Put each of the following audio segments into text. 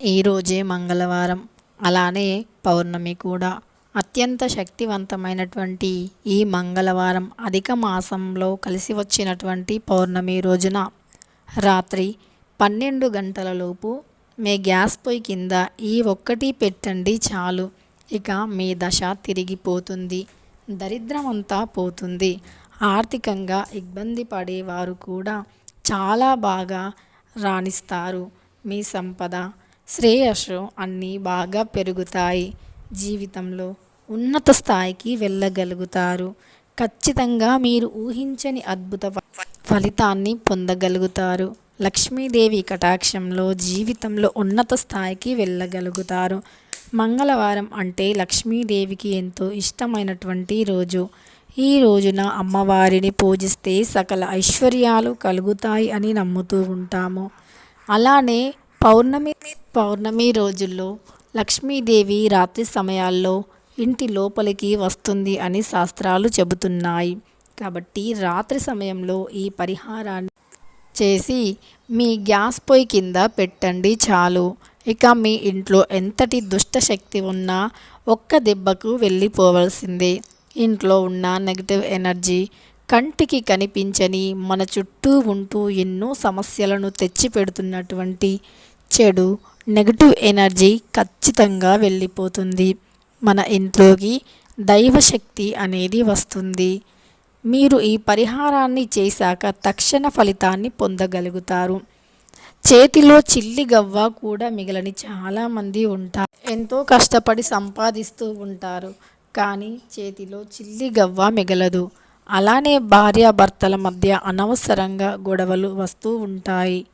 ఈరోజే మంగళవారం. అలానే పౌర్ణమి కూడా. అత్యంత శక్తివంతమైనటువంటి ఈ మంగళవారం అధిక మాసంలో కలిసి వచ్చినటువంటి పౌర్ణమి రోజున. రాత్రి పన్నెండు గంటలలోపు మీ గ్యాస్ పొయ్యి కింద ఈ ఒక్కటి పెట్టండి చాలు. ఇక మీ దశ తిరిగిపోతుంది. దరిద్రమంతా పోతుంది. ఆర్థికంగా ఇబ్బంది పడేవారు కూడా చాలా బాగా రాణిస్తారు. మీ సంపద శ్రేయస్సు అన్నీ బాగా పెరుగుతాయి. జీవితంలో ఉన్నత స్థాయికి వెళ్ళగలుగుతారు. ఖచ్చితంగా మీరు ఊహించని అద్భుత ఫలితాన్ని పొందగలుగుతారు. లక్ష్మీదేవి కటాక్షంలో జీవితంలో ఉన్నత స్థాయికి వెళ్ళగలుగుతారు. మంగళవారం అంటే లక్ష్మీదేవికి ఎంతో ఇష్టమైనటువంటి రోజు. ఈ రోజున అమ్మవారిని పూజిస్తే సకల ఐశ్వర్యాలు కలుగుతాయి అని నమ్ముతూ ఉంటాము. అలానే పౌర్ణమి పౌర్ణమి రోజుల్లో లక్ష్మీదేవి రాత్రి సమయాల్లో ఇంటి లోపలికి వస్తుంది అని శాస్త్రాలు చెబుతున్నాయి. కాబట్టి రాత్రి సమయంలో ఈ పరిహారాన్ని చేసి మీ గ్యాస్ పొయ్యి కింద పెట్టండి చాలు. ఇక మీ ఇంట్లో ఎంతటి దుష్ట శక్తి ఉన్నా ఒక్క దెబ్బకు వెళ్ళిపోవలసిందే. ఇంట్లో ఉన్న నెగిటివ్ ఎనర్జీ కంటికి కనిపించని మన చుట్టూ ఉంటూ ఎన్నో సమస్యలను తెచ్చిపెడుతున్నటువంటి చెడు నెగిటివ్ ఎనర్జీ ఖచ్చితంగా వెళ్ళిపోతుంది. మన ఇంట్లోకి దైవశక్తి అనేది వస్తుంది. మీరు ఈ పరిహారాన్ని చేశాక తక్షణ ఫలితాన్ని పొందగలుగుతారు. చేతిలో చిల్లి గవ్వ కూడా మిగలని చాలామంది ఉంటారు. ఎంతో కష్టపడి సంపాదిస్తూ ఉంటారు. కానీ చేతిలో చిల్లి గవ్వ మిగలదు. అలానే భార్యాభర్తల మధ్య అనవసరంగా గొడవలు వస్తూ ఉంటాయి.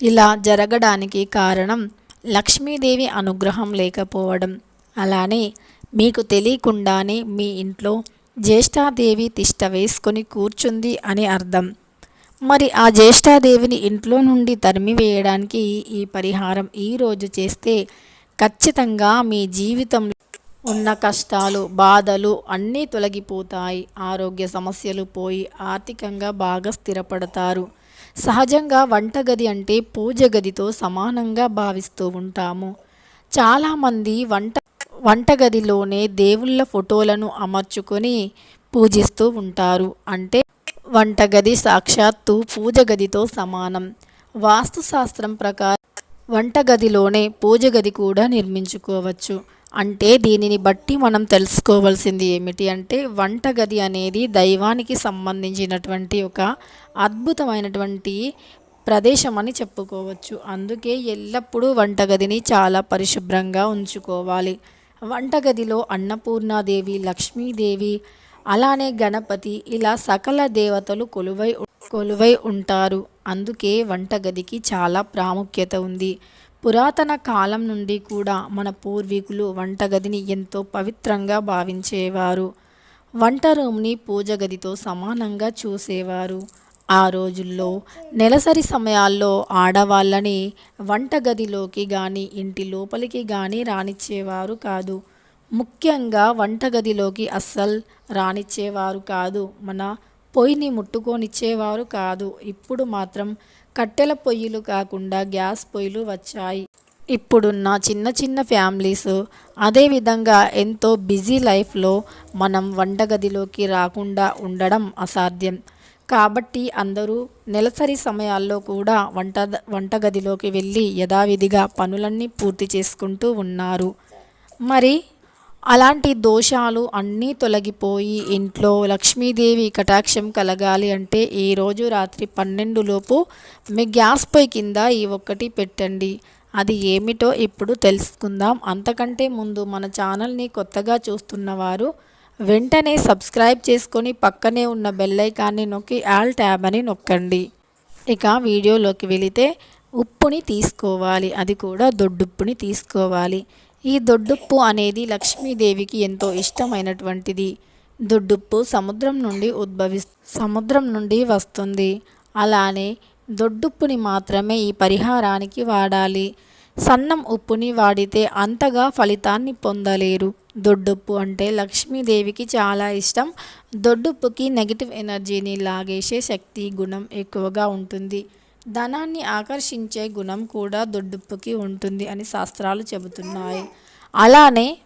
ఇలా జరగడానికి కారణం లక్ష్మీదేవి అనుగ్రహం లేకపోవడం. అలానే మీకు తెలియకుండానే మీ ఇంట్లో జ్యేష్ఠాదేవి తిష్ట వేసుకొని కూర్చుంది అని అర్థం. మరి ఆ జ్యేష్ఠాదేవిని ఇంట్లో నుండి తరిమివేయడానికి ఈ పరిహారం ఈరోజు చేస్తే ఖచ్చితంగా మీ జీవితంలో ఉన్న కష్టాలు బాధలు అన్నీ తొలగిపోతాయి. ఆరోగ్య సమస్యలు పోయి ఆర్థికంగా బాగా స్థిరపడతారు. సహజంగా వంటగది అంటే పూజ గదితో సమానంగా భావిస్తూ ఉంటాము. చాలామంది వంట వంటగదిలోనే దేవుళ్ళ ఫోటోలను అమర్చుకొని పూజిస్తూ ఉంటారు. అంటే వంటగది సాక్షాత్తు పూజ గదితో సమానం. వాస్తుశాస్త్రం ప్రకారం వంటగదిలోనే పూజ గది కూడా నిర్మించుకోవచ్చు. అంటే దీనిని బట్టి మనం తెలుసుకోవాల్సింది ఏమిటి అంటే వంటగది అనేది దైవానికి సంబంధించినటువంటి ఒక అద్భుతమైనటువంటి ప్రదేశం అని చెప్పుకోవచ్చు. అందుకే ఎల్లప్పుడూ వంటగదిని చాలా పరిశుభ్రంగా ఉంచుకోవాలి. వంటగదిలో అన్నపూర్ణాదేవి లక్ష్మీదేవి అలానే గణపతి ఇలా సకల దేవతలు కొలువై కొలువై ఉంటారు. అందుకే వంటగదికి చాలా ప్రాముఖ్యత ఉంది. పురాతన కాలం నుండి కూడా మన పూర్వీకులు వంటగదిని ఎంతో పవిత్రంగా భావించేవారు. వంట రూమ్ని పూజ గదితో సమానంగా చూసేవారు. ఆ రోజుల్లో నెలసరి సమయాల్లో ఆడవాళ్ళని వంటగదిలోకి కానీ ఇంటి లోపలికి కానీ రానిచ్చేవారు కాదు. ముఖ్యంగా వంటగదిలోకి అస్సలు రానిచ్చేవారు కాదు. మన పొయ్యిని ముట్టుకోనిచ్చేవారు కాదు. ఇప్పుడు మాత్రం కట్టెల పొయ్యిలు కాకుండా గ్యాస్ పొయ్యిలు వచ్చాయి. ఇప్పుడున్న చిన్న చిన్న ఫ్యామిలీస్ అదేవిధంగా ఎంతో బిజీ లైఫ్లో మనం వంటగదిలోకి రాకుండా ఉండడం అసాధ్యం. కాబట్టి అందరూ నెలసరి సమయాల్లో కూడా వంట వంటగదిలోకి వెళ్ళి యథావిధిగా పనులన్నీ పూర్తి చేసుకుంటూ ఉన్నారు. మరి అలాంటి దోషాలు అన్నీ తొలగిపోయి ఇంట్లో లక్ష్మీదేవి కటాక్షం కలగాలి అంటే ఈ రోజు రాత్రి పన్నెండులోపు మీ గ్యాస్ పొయ్యి కింద ఈ ఒక్కటి పెట్టండి. అది ఏమిటో ఇప్పుడు తెలుసుకుందాం. అంతకంటే ముందు మన ఛానల్ని కొత్తగా చూస్తున్నవారు వెంటనే సబ్స్క్రైబ్ చేసుకొని పక్కనే ఉన్న బెల్లైకాన్ని నొక్కి ఆల్ ట్యాబ్ అని నొక్కండి. ఇక వీడియోలోకి వెళితే ఉప్పుని తీసుకోవాలి. అది కూడా దొడ్డుప్పుని తీసుకోవాలి. ఈ దొడ్డుప్పు అనేది లక్ష్మీదేవికి ఎంతో ఇష్టమైనటువంటిది. దొడ్డుప్పు సముద్రం నుండి ఉద్భవి సముద్రం నుండి వస్తుంది. అలానే దొడ్డుప్పుని మాత్రమే ఈ పరిహారానికి వాడాలి. సన్నం ఉప్పుని వాడితే అంతగా ఫలితాన్ని పొందలేరు. దొడ్డుప్పు అంటే లక్ష్మీదేవికి చాలా ఇష్టం. దొడ్డుప్పుకి నెగిటివ్ ఎనర్జీని లాగేసే శక్తి గుణం ఎక్కువగా ఉంటుంది. ధనాన్ని ఆకర్షించే గుణం కూడా దొడ్డుప్పుకి ఉంటుంది అని శాస్త్రాలు చెబుతున్నాయి. అలానే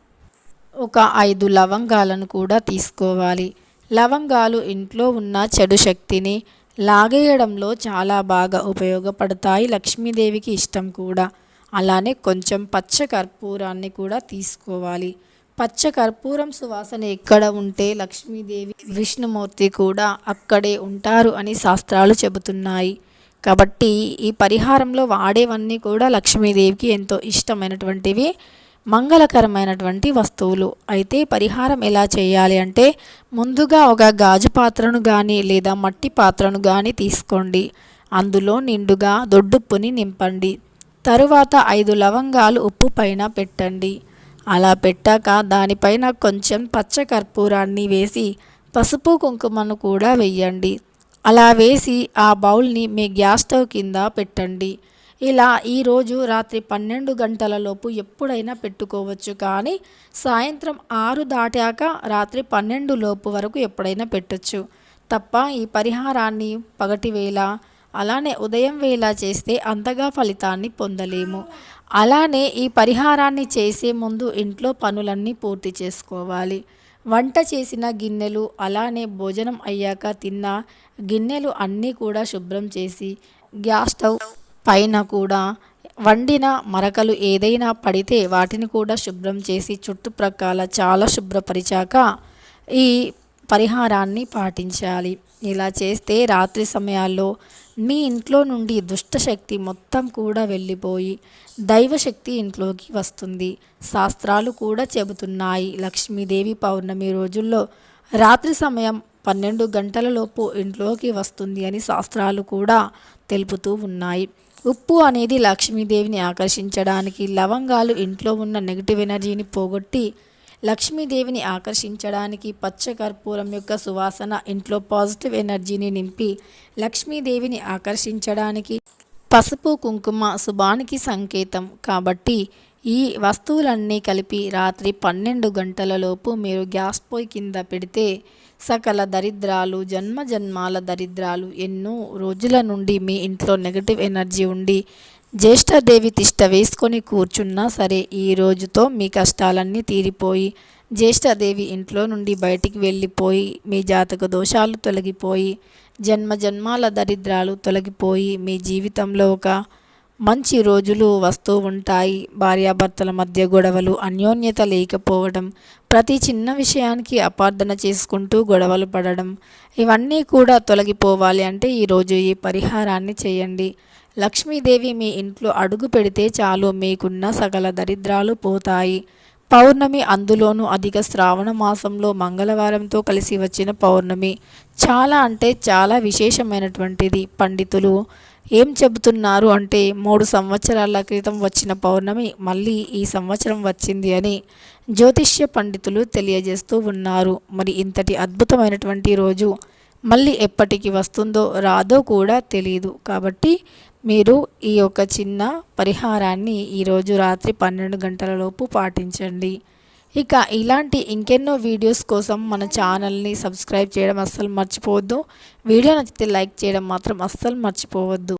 ఒక ఐదు లవంగాలను కూడా తీసుకోవాలి. లవంగాలు ఇంట్లో ఉన్న చెడు శక్తిని లాగేయడంలో చాలా బాగా ఉపయోగపడతాయి. లక్ష్మీదేవికి ఇష్టం కూడా. అలానే కొంచెం పచ్చ కర్పూరాన్ని కూడా తీసుకోవాలి. పచ్చ కర్పూరం సువాసన ఎక్కడ ఉంటే లక్ష్మీదేవి విష్ణుమూర్తి కూడా అక్కడే ఉంటారు అని శాస్త్రాలు చెబుతున్నాయి. కాబట్టి ఈ పరిహారంలో వాడేవన్నీ కూడా లక్ష్మీదేవికి ఎంతో ఇష్టమైనటువంటివి మంగళకరమైనటువంటి వస్తువులు. అయితే పరిహారం ఎలా చేయాలి అంటే ముందుగా ఒక గాజు పాత్రను కానీ లేదా మట్టి పాత్రను కానీ తీసుకోండి. అందులో నిండుగా దొడ్డుప్పుని నింపండి. తరువాత ఐదు లవంగాలు ఉప్పు పైన పెట్టండి. అలా పెట్టాక దానిపైన కొంచెం పచ్చ కర్పూరాన్ని వేసి పసుపు కుంకుమను కూడా వెయ్యండి అలా వేసి ఆ బౌల్ని మీ గ్యాస్ స్టవ్ కింద పెట్టండి. ఇలా ఈరోజు రాత్రి పన్నెండు గంటలలోపు ఎప్పుడైనా పెట్టుకోవచ్చు. కానీ సాయంత్రం ఆరు దాటాక రాత్రి పన్నెండు లోపు వరకు ఎప్పుడైనా పెట్టచ్చు. తప్ప ఈ పరిహారాన్ని పగటి వేళ అలానే ఉదయం వేళ చేస్తే అంతగా ఫలితాన్ని పొందలేము. అలానే ఈ పరిహారాన్ని చేసే ముందు ఇంట్లో పనులన్నీ పూర్తి చేసుకోవాలి. వంట చేసిన గిన్నెలు అలానే భోజనం అయ్యాక తిన్న గిన్నెలు అన్నీ కూడా శుభ్రం చేసి గ్యాస్ స్టవ్ పైన కూడా వండిన మరకలు ఏదైనా పడితే వాటిని కూడా శుభ్రం చేసి చుట్టుప్రక్కల చాలా శుభ్రపరిచాక ఈ పరిహారాన్ని పాటించాలి. ఇలా చేస్తే రాత్రి సమయాల్లో మీ ఇంట్లో నుండి దుష్టశక్తి మొత్తం కూడా వెళ్ళిపోయి దైవశక్తి ఇంట్లోకి వస్తుంది. శాస్త్రాలు కూడా చెబుతున్నాయి. లక్ష్మీదేవి పౌర్ణమి రోజుల్లో రాత్రి సమయం పన్నెండు గంటలలోపు ఇంట్లోకి వస్తుంది అని శాస్త్రాలు కూడా తెలుపుతూ ఉన్నాయి. ఉప్పు అనేది లక్ష్మీదేవిని ఆకర్షించడానికి లవంగాలు ఇంట్లో ఉన్న నెగిటివ్ ఎనర్జీని పోగొట్టి లక్ష్మీదేవిని ఆకర్షించడానికి పచ్చ కర్పూరం యొక్క సువాసన ఇంట్లో పాజిటివ్ ఎనర్జీని నింపి లక్ష్మీదేవిని ఆకర్షించడానికి పసుపు కుంకుమ శుభానికి సంకేతం. కాబట్టి ఈ వస్తువులన్నీ కలిపి రాత్రి పన్నెండు గంటలలోపు మీరు గ్యాస్ పొయ్యి కింద పెడితే సకల దరిద్రాలు జన్మ జన్మాల దరిద్రాలు ఎన్నో రోజుల నుండి మీ ఇంట్లో నెగటివ్ ఎనర్జీ ఉండి జ్యేష్ఠదేవి తిష్ట వేసుకొని కూర్చున్నా సరే ఈ రోజుతో మీ కష్టాలన్నీ తీరిపోయి జ్యేష్ఠదేవి ఇంట్లో నుండి బయటికి వెళ్ళిపోయి మీ జాతక దోషాలు తొలగిపోయి జన్మ జన్మాల దరిద్రాలు తొలగిపోయి మీ జీవితంలో ఒక మంచి రోజులు వస్తూ ఉంటాయి. భార్యాభర్తల మధ్య గొడవలు అన్యోన్యత లేకపోవడం ప్రతి చిన్న విషయానికి అపార్థన చేసుకుంటూ గొడవలు పడడం ఇవన్నీ కూడా తొలగిపోవాలి అంటే ఈరోజు ఈ పరిహారాన్ని చేయండి. లక్ష్మీదేవి మీ ఇంట్లో అడుగు పెడితే చాలు మీకున్న సకల దరిద్రాలు పోతాయి. పౌర్ణమి అందులోనూ అధిక శ్రావణ మాసంలో మంగళవారంతో కలిసి వచ్చిన పౌర్ణమి చాలా అంటే చాలా విశేషమైనటువంటిది. పండితులు ఏం చెబుతున్నారు అంటే మూడు సంవత్సరాల క్రితం వచ్చిన పౌర్ణమి మళ్ళీ ఈ సంవత్సరం వచ్చింది అని జ్యోతిష్య పండితులు తెలియజేస్తూ ఉన్నారు. మరి ఇంతటి అద్భుతమైనటువంటి రోజు మళ్ళీ ఎప్పటికి వస్తుందో రాదో కూడా తెలియదు కాబట్టి మీరు ఈ యొక్క చిన్న పరిహారాన్ని ఈరోజు రాత్రి పన్నెండు గంటలలోపు పాటించండి. ఇక ఇలాంటి ఇంకెన్నో వీడియోస్ కోసం మన ఛానల్ని సబ్స్క్రైబ్ చేయడం అస్సలు మర్చిపోవద్దు. వీడియో నచ్చితే లైక్ చేయడం మాత్రం అస్సలు మర్చిపోవద్దు.